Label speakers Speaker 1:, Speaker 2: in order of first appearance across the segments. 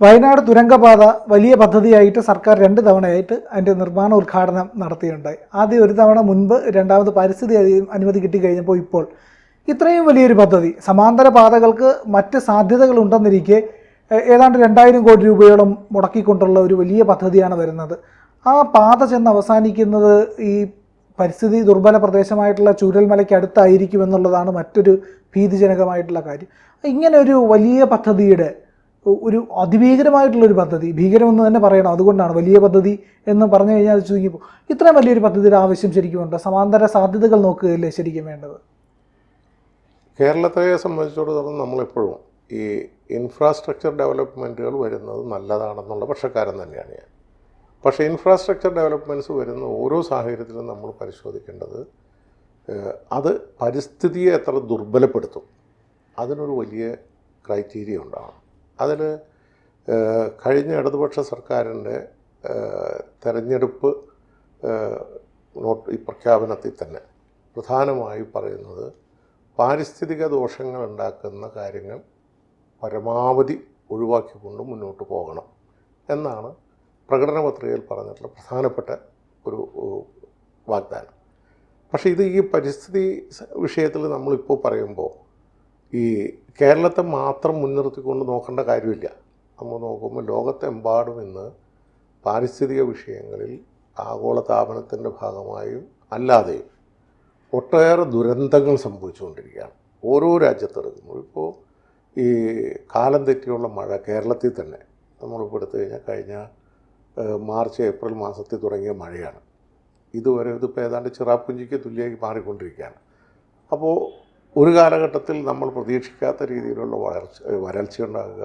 Speaker 1: വയനാട് തുരങ്കപാത വലിയ പദ്ധതിയായിട്ട് സർക്കാർ രണ്ട് തവണയായിട്ട് അതിന്റെ നിർമ്മാണ ഉദ്ഘാടനം നടത്തിയുണ്ടായി ആദ്യം ഒരു തവണ മുൻപ് രണ്ടാമത് പരിസ്ഥിതി അനുമതി കിട്ടിക്കഴിഞ്ഞപ്പോൾ ഇപ്പോൾ. ഇത്രയും വലിയൊരു പദ്ധതി സമാന്തര പാതകൾക്ക് മറ്റ് സാധ്യതകൾ ഉണ്ടെന്നിരിക്കെ ഏതാണ്ട് രണ്ടായിരം കോടി രൂപയോളം മുടക്കിക്കൊണ്ടുള്ള ഒരു വലിയ പദ്ധതിയാണ് വരുന്നത്. ആ പാത ചെന്ന് അവസാനിക്കുന്നത് ഈ പരിസ്ഥിതി ദുർബല പ്രദേശമായിട്ടുള്ള ചൂരൽമലയ്ക്ക് അടുത്തായിരിക്കും എന്നുള്ളതാണ് മറ്റൊരു ഭീതിജനകമായിട്ടുള്ള കാര്യം. ഇങ്ങനെ ഒരു വലിയ പദ്ധതിയുടെ ഒരു അതിഭീകരമായിട്ടുള്ളൊരു പദ്ധതി. ഭീകരമെന്ന് തന്നെ പറയണം. അതുകൊണ്ടാണ് വലിയ പദ്ധതി എന്ന് പറഞ്ഞു കഴിഞ്ഞാൽ അത് ചുരുങ്ങിപ്പോൾ ഇത്രയും വലിയൊരു പദ്ധതിയുടെ ആവശ്യം ശരിക്കും ഉണ്ട്? സമാന്തര സാധ്യതകൾ നോക്കുകയല്ലേ ശരിക്കും വേണ്ടത്?
Speaker 2: കേരളത്തെ സംബന്ധിച്ചിടത്തോളം നമ്മളെപ്പോഴും ഈ ഇൻഫ്രാസ്ട്രക്ചർ ഡെവലപ്മെന്റുകൾ വരുന്നത് നല്ലതാണെന്നുള്ള പക്ഷക്കാരൻ തന്നെയാണ് ഞാൻ. പക്ഷേ ഇൻഫ്രാസ്ട്രക്ചർ ഡെവലപ്മെന്റ്സ് വരുന്ന ഓരോ സാഹചര്യത്തിലും നമ്മൾ പരിശോധിക്കേണ്ടത് അത് പരിസ്ഥിതിയെ എത്ര ദുർബലപ്പെടുത്തും. അതിനൊരു വലിയ ക്രൈറ്റീരിയ ഉണ്ടാവണം. അതിൽ കഴിഞ്ഞ ഇടതുപക്ഷ സർക്കാരിന്റെ തെരഞ്ഞെടുപ്പ് നോട്ട് ഈ പ്രഖ്യാപനത്തിൽ തന്നെ പ്രധാനമായി പറയുന്നത് പാരിസ്ഥിതിക ദോഷങ്ങൾ ഉണ്ടാക്കുന്ന കാര്യങ്ങൾ പരമാവധി ഒഴിവാക്കിക്കൊണ്ട് മുന്നോട്ട് പോകണം എന്നാണ് പ്രകടന പത്രികയിൽ പറഞ്ഞിട്ടുള്ള പ്രധാനപ്പെട്ട ഒരു വാഗ്ദാനം. പക്ഷേ ഇത് ഈ പരിസ്ഥിതി വിഷയത്തിൽ നമ്മളിപ്പോൾ പറയുമ്പോൾ ഈ കേരളത്തെ മാത്രം മുൻനിർത്തിക്കൊണ്ട് നോക്കേണ്ട കാര്യമില്ല. നമ്മൾ നോക്കുമ്പോൾ ലോകത്തെമ്പാടും ഇന്ന് പാരിസ്ഥിതിക വിഷയങ്ങളിൽ ആഗോളതാപനത്തിന്റെ ഭാഗമായും അല്ലാതെയും ഒട്ടേറെ ദുരന്തങ്ങൾ സംഭവിച്ചുകൊണ്ടിരിക്കുകയാണ്. ഓരോ രാജ്യത്തെടുക്കുമ്പോൾ ഇപ്പോൾ ഈ കാലം തെറ്റിയുള്ള മഴ കേരളത്തിൽ തന്നെ നമ്മളിപ്പോൾ എടുത്തു കഴിഞ്ഞാൽ കഴിഞ്ഞ മാർച്ച് ഏപ്രിൽ മാസത്തിൽ തുടങ്ങിയ മഴയാണ്. ഇതുവരെ ഇതിപ്പോൾ ഏതാണ്ട് ചിറാപ്പുഞ്ചിക്ക് തുല്യമായി മാറിക്കൊണ്ടിരിക്കുകയാണ്. അപ്പോൾ ഒരു കാലഘട്ടത്തിൽ നമ്മൾ പ്രതീക്ഷിക്കാത്ത രീതിയിലുള്ള വളർച്ച ഏഹ്, വരൾച്ച ഉണ്ടാകുക.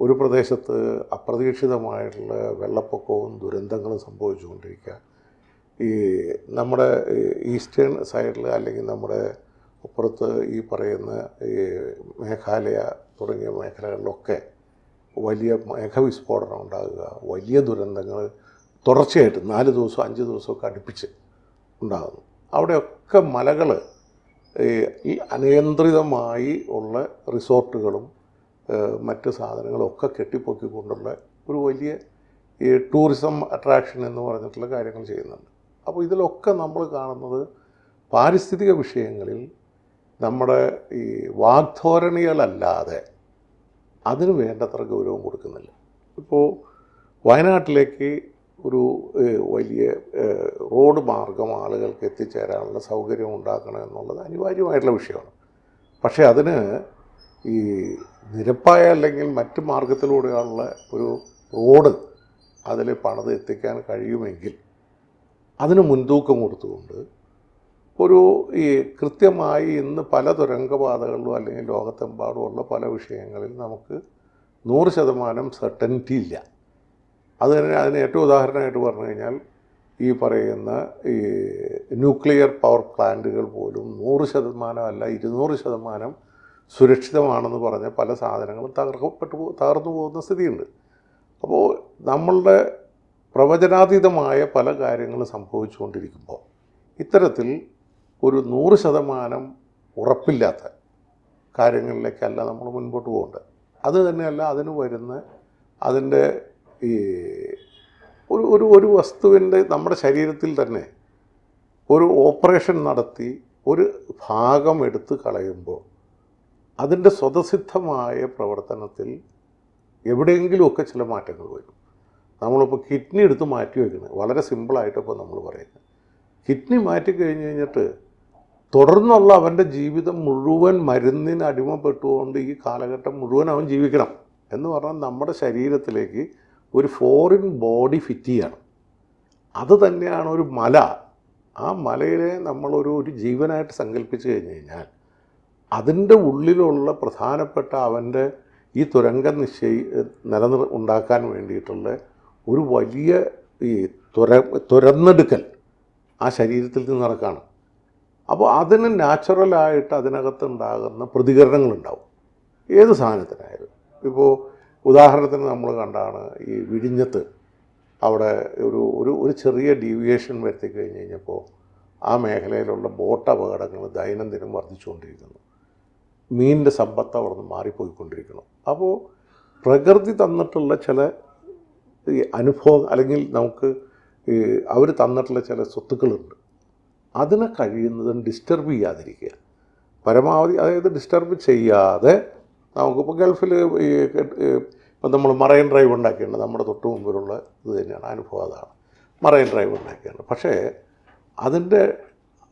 Speaker 2: ഒരു പ്രദേശത്ത് അപ്രതീക്ഷിതമായിട്ടുള്ള വെള്ളപ്പൊക്കവും ദുരന്തങ്ങളും സംഭവിച്ചുകൊണ്ടിരിക്കുക. ഈ നമ്മുടെ ഈസ്റ്റേൺ സൈഡിൽ അല്ലെങ്കിൽ നമ്മുടെ അപ്പുറത്ത് ഈ പറയുന്ന ഈ മേഘാലയ തുടങ്ങിയ മേഖലകളിലൊക്കെ വലിയ മേഘവിസ്ഫോടനം ഉണ്ടാകുക. വലിയ ദുരന്തങ്ങൾ തുടർച്ചയായിട്ട് നാല് ദിവസം അഞ്ച് ദിവസമൊക്കെ അടുപ്പിച്ച് ഉണ്ടാകുന്നു. അവിടെയൊക്കെ മലകൾ ഈ അനിയന്ത്രിതമായി ഉള്ള റിസോർട്ടുകളും മറ്റ് സാധനങ്ങളും ഒക്കെ കെട്ടിപ്പൊക്കിക്കൊണ്ടുള്ള ഒരു വലിയ ഈ ടൂറിസം അട്രാക്ഷൻ എന്ന് പറഞ്ഞിട്ടുള്ള കാര്യങ്ങൾ ചെയ്യുന്നുണ്ട്. അപ്പോൾ ഇതിലൊക്കെ നമ്മൾ കാണുന്നത് പാരിസ്ഥിതിക വിഷയങ്ങളിൽ നമ്മുടെ ഈ വാഗ്ധോരണികളല്ലാതെ അതിന് വേണ്ടത്ര ഗൗരവം കൊടുക്കുന്നില്ല. ഇപ്പോൾ വയനാട്ടിലേക്ക് ഒരു വലിയ റോഡ് മാർഗം ആളുകൾക്ക് എത്തിച്ചേരാനുള്ള സൗകര്യം ഉണ്ടാക്കണം എന്നുള്ളത് അനിവാര്യമായിട്ടുള്ള വിഷയമാണ്. പക്ഷേ അതിന് ഈ നിരപ്പായ അല്ലെങ്കിൽ മറ്റ് മാർഗത്തിലൂടെയുള്ള ഒരു റോഡ് അതിൽ പണിത് എത്തിക്കാൻ കഴിയുമെങ്കിൽ അതിന് മുൻതൂക്കം കൊടുത്തുകൊണ്ട് ഒരു ഈ കൃത്യമായി ഇന്ന് പല തുരങ്കപാതകളിലും അല്ലെങ്കിൽ ലോകത്തെമ്പാടുമുള്ള പല വിഷയങ്ങളിൽ നമുക്ക് നൂറ് ശതമാനം സെർട്ടനിറ്റി ഇല്ല. അത് തന്നെ അതിന് ഏറ്റവും ഉദാഹരണമായിട്ട് പറഞ്ഞു കഴിഞ്ഞാൽ ഈ പറയുന്ന ഈ ന്യൂക്ലിയർ പവർ പ്ലാന്റുകൾ പോലും നൂറ് ശതമാനം അല്ല ഇരുന്നൂറ് ശതമാനം സുരക്ഷിതമാണെന്ന് പറഞ്ഞ പല സാധനങ്ങളും തകർക്കപ്പെട്ടു തകർന്നു പോകുന്ന സ്ഥിതിയുണ്ട്. അപ്പോൾ നമ്മളുടെ പ്രവചനാതീതമായ പല കാര്യങ്ങളും സംഭവിച്ചുകൊണ്ടിരിക്കുമ്പോൾ ഇത്തരത്തിൽ ഒരു നൂറ് ശതമാനം ഉറപ്പില്ലാത്ത കാര്യങ്ങളിലേക്കല്ല നമ്മൾ മുൻപോട്ട് പോകേണ്ടത്. അത് തന്നെയല്ല അതിന് വരുന്ന അതിന്റെ ഈ ഒരു ഒരു ഒരു വസ്തുവിന്റെ നമ്മുടെ ശരീരത്തിൽ തന്നെ ഒരു ഓപ്പറേഷൻ നടത്തി ഒരു ഭാഗം എടുത്തു കളയുമ്പോൾ അതിന്റെ സ്വതസിദ്ധമായ പ്രവർത്തനത്തിൽ എവിടെയെങ്കിലുമൊക്കെ ചില മാറ്റങ്ങൾ വരും. നമ്മളിപ്പോൾ കിഡ്നി എടുത്ത് മാറ്റി വയ്ക്കുന്നത് വളരെ സിമ്പിളായിട്ടിപ്പോൾ നമ്മൾ പറയുന്നത്. കിഡ്നി മാറ്റി കഴിഞ്ഞ് കഴിഞ്ഞിട്ട് തുടർന്നുള്ള അവന്റെ ജീവിതം മുഴുവൻ മരുന്നിന് അടിമപ്പെട്ടുകൊണ്ട് ഈ കാലഘട്ടം മുഴുവൻ അവൻ ജീവിക്കണം എന്ന് പറഞ്ഞാൽ നമ്മുടെ ശരീരത്തിലേക്ക് ഒരു ഫോറിൻ ബോഡി ഫിറ്റ് ചെയ്യണം. അത് തന്നെയാണ് ഒരു മല. ആ മലയിലെ നമ്മളൊരു ഒരു ജീവനായിട്ട് സങ്കല്പിച്ച് കഴിഞ്ഞ് കഴിഞ്ഞാൽ അതിന്റെ ഉള്ളിലുള്ള പ്രധാനപ്പെട്ട അവന്റെ ഈ തുരങ്കം നിശ്ചയി നിലനിർ ഉണ്ടാക്കാൻ വേണ്ടിയിട്ടുള്ള ഒരു വലിയ ഈ തുര തുരന്നെടുക്കൽ ആ ശരീരത്തിൽ നിന്ന് നടക്കുകയാണ് അപ്പോൾ അതിന് നാച്ചുറലായിട്ട് അതിനകത്ത് ഉണ്ടാകുന്ന പ്രതികരണങ്ങളുണ്ടാവും. ഏത് സാധനത്തിനായാലും. ഇപ്പോൾ ഉദാഹരണത്തിന് നമ്മൾ കണ്ടാണ് ഈ വിഴിഞ്ഞത്ത് അവിടെ ഒരു ഒരു ഒരു ചെറിയ ഡീവിയേഷൻ വരുത്തി കഴിഞ്ഞ് കഴിഞ്ഞപ്പോൾ ആ മേഖലയിലുള്ള ബോട്ട് അപകടങ്ങൾ ദൈനംദിനം വർദ്ധിച്ചുകൊണ്ടിരിക്കുന്നു. മീനിന്റെ സമ്പത്ത് അവിടെ നിന്ന് മാറിപ്പോയിക്കൊണ്ടിരിക്കണം അപ്പോൾ പ്രകൃതി തന്നിട്ടുള്ള ചില ഈ അനുഭവം അല്ലെങ്കിൽ നമുക്ക് അവർ തന്നിട്ടുള്ള ചില സ്വത്തുക്കളുണ്ട്. അതിനെ കഴിയുന്നതും ഡിസ്റ്റർബ് ചെയ്യാതിരിക്കുക. പരമാവധി അതായത് ഡിസ്റ്റർബ് ചെയ്യാതെ നമുക്കിപ്പോൾ ഗൾഫിൽ ഈ ഇപ്പം നമ്മൾ മറൈൻ ഡ്രൈവ് ഉണ്ടാക്കിയിട്ടുണ്ട്. നമ്മുടെ തൊട്ട് മുമ്പിലുള്ള ഇത് തന്നെയാണ്. അനുഭവം അതാണ്. മറൈൻ ഡ്രൈവ് ഉണ്ടാക്കിയാണ് പക്ഷേ അതിന്റെ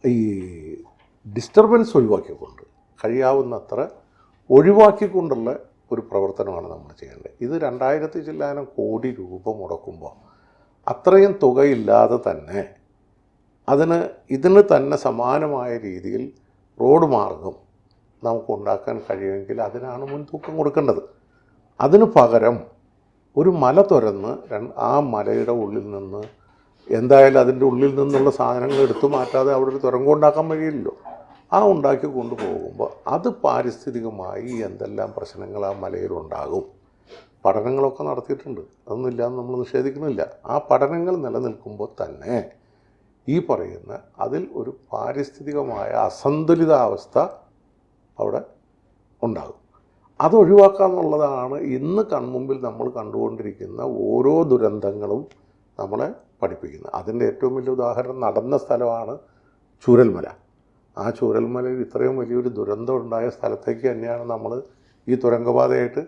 Speaker 2: ഈ ഡിസ്റ്റർബൻസ് ഒഴിവാക്കിക്കൊണ്ട് കഴിയാവുന്നത്ര ഒഴിവാക്കിക്കൊണ്ടുള്ള ഒരു പ്രവർത്തനമാണ് നമ്മൾ ചെയ്യേണ്ടത്. ഇത് രണ്ടായിരത്തി ചില്ലാനം കോടി രൂപ മുടക്കുമ്പോൾ അത്രയും തുകയില്ലാതെ തന്നെ അതിന് ഇതിന് തന്നെ സമാനമായ രീതിയിൽ റോഡ് മാർഗം നമുക്ക് ഉണ്ടാക്കാൻ കഴിയുമെങ്കിൽ അതിനാണ് മുൻതൂക്കം കൊടുക്കേണ്ടത്. അതിനു പകരം ഒരു മല തുരന്ന് ആ മലയുടെ ഉള്ളിൽ നിന്ന് എന്തായാലും അതിന്റെ ഉള്ളിൽ നിന്നുള്ള സാധനങ്ങൾ എടുത്തു മാറ്റാതെ അവിടെ ഒരു തുരങ്കം ഉണ്ടാക്കാൻ വഴിയില്ലല്ലോ. ആ ഉണ്ടാക്കി കൊണ്ടുപോകുമ്പോൾ അത് പാരിസ്ഥിതികമായി എന്തെല്ലാം പ്രശ്നങ്ങൾ ആ മലയിലുണ്ടാകും പഠനങ്ങളൊക്കെ നടത്തിയിട്ടുണ്ട്. അതൊന്നുമില്ല നമ്മൾ നിഷേധിക്കുന്നില്ല. ആ പഠനങ്ങൾ നിലനിൽക്കുമ്പോൾ തന്നെ ഈ പറയുന്ന അതിൽ ഒരു പാരിസ്ഥിതികമായ അസന്തുലിതാവസ്ഥ അവിടെ ഉണ്ടാകും. അത് ഒഴിവാക്കുക എന്നുള്ളതാണ് ഇന്ന് കൺമുമ്പിൽ നമ്മൾ കണ്ടുകൊണ്ടിരിക്കുന്ന ഓരോ ദുരന്തങ്ങളും നമ്മളെ പഠിപ്പിക്കുന്നത്. അതിന്റെ ഏറ്റവും വലിയ ഉദാഹരണം നടന്ന സ്ഥലമാണ് ചൂരൽമല. ആ ചൂരൽമലയിൽ ഇത്രയും വലിയൊരു ദുരന്തം ഉണ്ടായ സ്ഥലത്തേക്ക് തന്നെയാണ് നമ്മൾ ഈ തുരങ്കപാതയായിട്ട്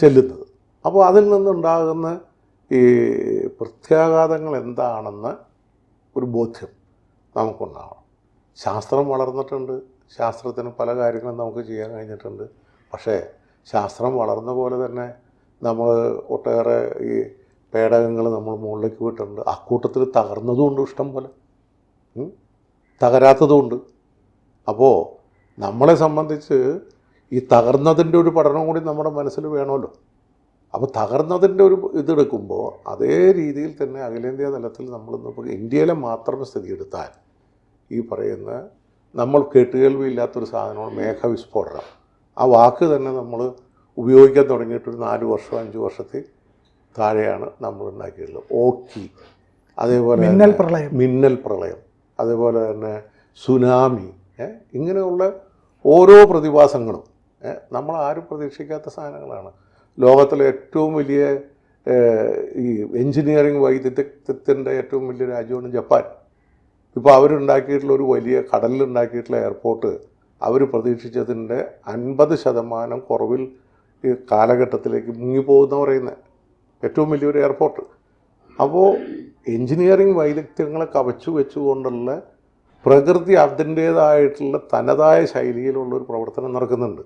Speaker 2: ചെല്ലുന്നത്. അപ്പോൾ അതിൽ നിന്നുണ്ടാകുന്ന ഈ പ്രത്യാഘാതങ്ങൾ എന്താണെന്ന് ഒരു ബോധ്യം നമുക്കുണ്ടാവണം. ശാസ്ത്രം വളർന്നിട്ടുണ്ട്. ശാസ്ത്രത്തിന് പല കാര്യങ്ങളും നമുക്ക് ചെയ്യാൻ കഴിഞ്ഞിട്ടുണ്ട്. പക്ഷേ ശാസ്ത്രം വളർന്ന പോലെ തന്നെ നമ്മൾ ഒട്ടേറെ ഈ പേടകങ്ങൾ നമ്മൾ മുകളിലേക്ക് വിട്ടിട്ടുണ്ട്. അക്കൂട്ടത്തിൽ തകർന്നതുകൊണ്ട് ഇഷ്ടം പോലെ. ഉം. തകരാത്തതുകൊണ്ട് അപ്പോൾ നമ്മളെ സംബന്ധിച്ച് ഈ തകർന്നതിന്റെ ഒരു പഠനം കൂടി നമ്മുടെ മനസ്സിൽ വേണമല്ലോ. അപ്പോൾ തകർന്നതിന്റെ ഒരു ഇതെടുക്കുമ്പോൾ അതേ രീതിയിൽ തന്നെ അഖിലേന്ത്യാ തലത്തിൽ നമ്മളിന്നിപ്പോൾ ഇന്ത്യയിലെ മാത്രം സ്ഥിതി എടുത്താൽ ഈ പറയുന്ന നമ്മൾ കേട്ടുകേൾവിയില്ലാത്തൊരു സാധനമാണ് മേഘവിസ്ഫോടനം. ആ വാക്ക് തന്നെ നമ്മൾ ഉപയോഗിക്കാൻ തുടങ്ങിയിട്ടൊരു നാല് വർഷം അഞ്ച് വർഷത്തിൽ താഴെയാണ് നമ്മൾ ഉണ്ടാക്കിയിട്ടുള്ളത്. ഓക്കി. അതേപോലെ
Speaker 1: മിന്നൽ പ്രളയം.
Speaker 2: മിന്നൽ പ്രളയം. അതേപോലെ തന്നെ സുനാമി. ഇങ്ങനെയുള്ള ഓരോ പ്രതിഭാസങ്ങളും നമ്മൾ ആരും പ്രതീക്ഷിക്കാത്ത സാധനങ്ങളാണ്. ലോകത്തിലെ ഏറ്റവും വലിയ ഈ എഞ്ചിനീയറിംഗ് വൈദഗ്ധ്യത്തിന്റെ ഏറ്റവും വലിയ രാജ്യമാണ് ജപ്പാൻ. ഇപ്പോൾ അവരുണ്ടാക്കിയിട്ടുള്ള ഒരു വലിയ കടലിലുണ്ടാക്കിയിട്ടുള്ള എയർപോർട്ട് അവർ പ്രതീക്ഷിച്ചതിന്റെ അൻപത് ശതമാനം കുറവിൽ ഈ കാലഘട്ടത്തിലേക്ക് മുങ്ങിപ്പോകുന്ന പറയുന്നത് ഏറ്റവും വലിയൊരു എയർപോർട്ട് അപ്പോൾ എൻജിനീയറിംഗ് വൈദഗ്ധ്യങ്ങളെ കവച്ചു വെച്ചുകൊണ്ടുള്ള പ്രകൃതി അതിന്റേതായിട്ടുള്ള തനതായ ശൈലിയിലുള്ള ഒരു പ്രവർത്തനം നടക്കുന്നുണ്ട്.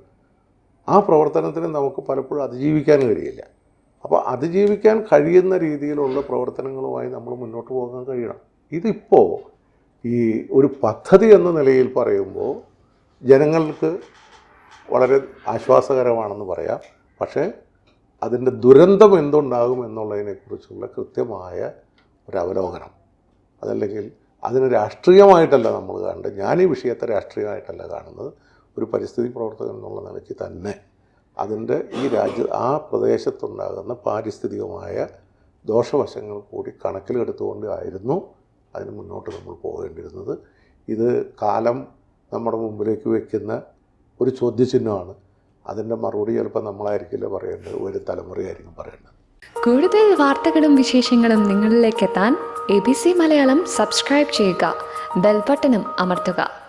Speaker 2: ആ പ്രവർത്തനത്തിന് നമുക്ക് പലപ്പോഴും അതിജീവിക്കാൻ കഴിയില്ല. അപ്പോൾ അതിജീവിക്കാൻ കഴിയുന്ന രീതിയിലുള്ള പ്രവർത്തനങ്ങളുമായി നമ്മൾ മുന്നോട്ട് പോകാൻ കഴിയണം. ഇതിപ്പോൾ ഈ ഒരു പദ്ധതി എന്ന നിലയിൽ പറയുമ്പോൾ ജനങ്ങൾക്ക് വളരെ ആശ്വാസകരമാണെന്ന് പറയാം. പക്ഷേ അതിന്റെ ദുരന്തം എന്തുണ്ടാകും എന്നുള്ളതിനെക്കുറിച്ചുള്ള കൃത്യമായ ഒരു അവലോകനം. അതല്ലെങ്കിൽ അതിന് രാഷ്ട്രീയമായിട്ടല്ല നമ്മൾ കാണേണ്ടത്. ഞാൻ ഈ വിഷയത്തെ രാഷ്ട്രീയമായിട്ടല്ല കാണുന്നത്. ഒരു പരിസ്ഥിതി പ്രവർത്തകൻ എന്നുള്ള നിലയ്ക്ക് തന്നെ അതിന്റെ ഈ രാജ്യ ആ പ്രദേശത്തുണ്ടാകുന്ന പാരിസ്ഥിതികമായ ദോഷവശങ്ങൾ കൂടി കണക്കിലെടുത്തുകൊണ്ട് ആയിരുന്നു അതിന് മുന്നോട്ട് നമ്മൾ പോകേണ്ടിയിരുന്നത്. ഇത് കാലം നമ്മുടെ മുമ്പിലേക്ക് വയ്ക്കുന്ന ഒരു ചോദ്യചിഹ്നമാണ്. അതിന്റെ മറുപടി ചിലപ്പോൾ നമ്മളായിരിക്കില്ല പറയേണ്ടത്? ഒരു തലമുറയായിരിക്കും പറയേണ്ടത്.
Speaker 3: കൂടുതൽ വാർത്തകളും വിശേഷങ്ങളും നിങ്ങളിലേക്ക് എത്താൻ A B C Malayalam subscribe ചെയ്യുക. ബെൽബട്ടനും അമർത്തുക.